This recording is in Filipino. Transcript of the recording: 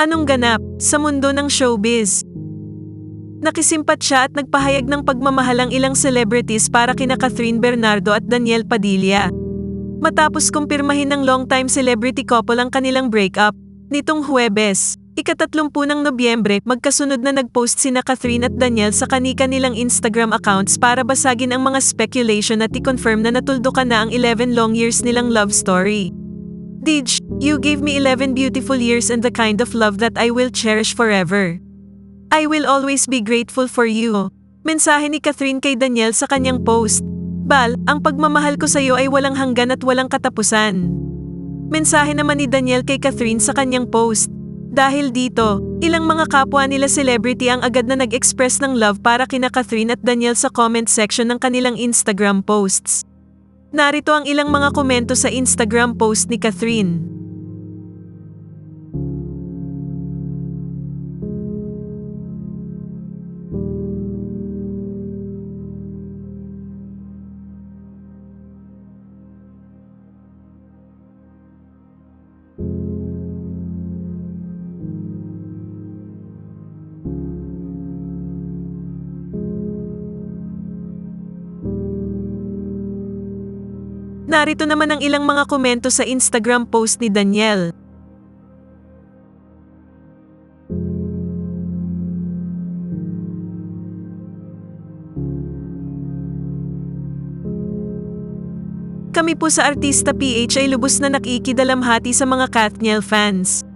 Anong ganap sa mundo ng showbiz? Nakisimpat siya at nagpahayag ng pagmamahal ang ilang celebrities para kina Catherine Bernardo at Daniel Padilla. Matapos kumpirmahin ng longtime celebrity couple ang kanilang breakup, nitong Huwebes, ikatatlumpun ng Nobyembre, magkasunod na nagpost sina Catherine at Daniel sa kanika nilang Instagram accounts para basagin ang mga speculation at i-confirm na natuldukan na ang 11 long years nilang love story. Dij, you gave me 11 beautiful years and the kind of love that I will cherish forever. I will always be grateful for you. Mensahe ni Catherine kay Daniel sa kanyang post. Bal, ang pagmamahal ko sa iyo ay walang hanggan at walang katapusan. Mensahe naman ni Daniel kay Catherine sa kanyang post. Dahil dito, ilang mga kapwa nila celebrity ang agad na nag-express ng love para kina Catherine at Daniel sa comment section ng kanilang Instagram posts. Narito ang ilang mga komento sa Instagram post ni Catherine. Narito naman ang ilang mga komento sa Instagram post ni Daniel. Kami po sa Artista PH ay lubos na nakikidalamhati sa mga Kathniel fans.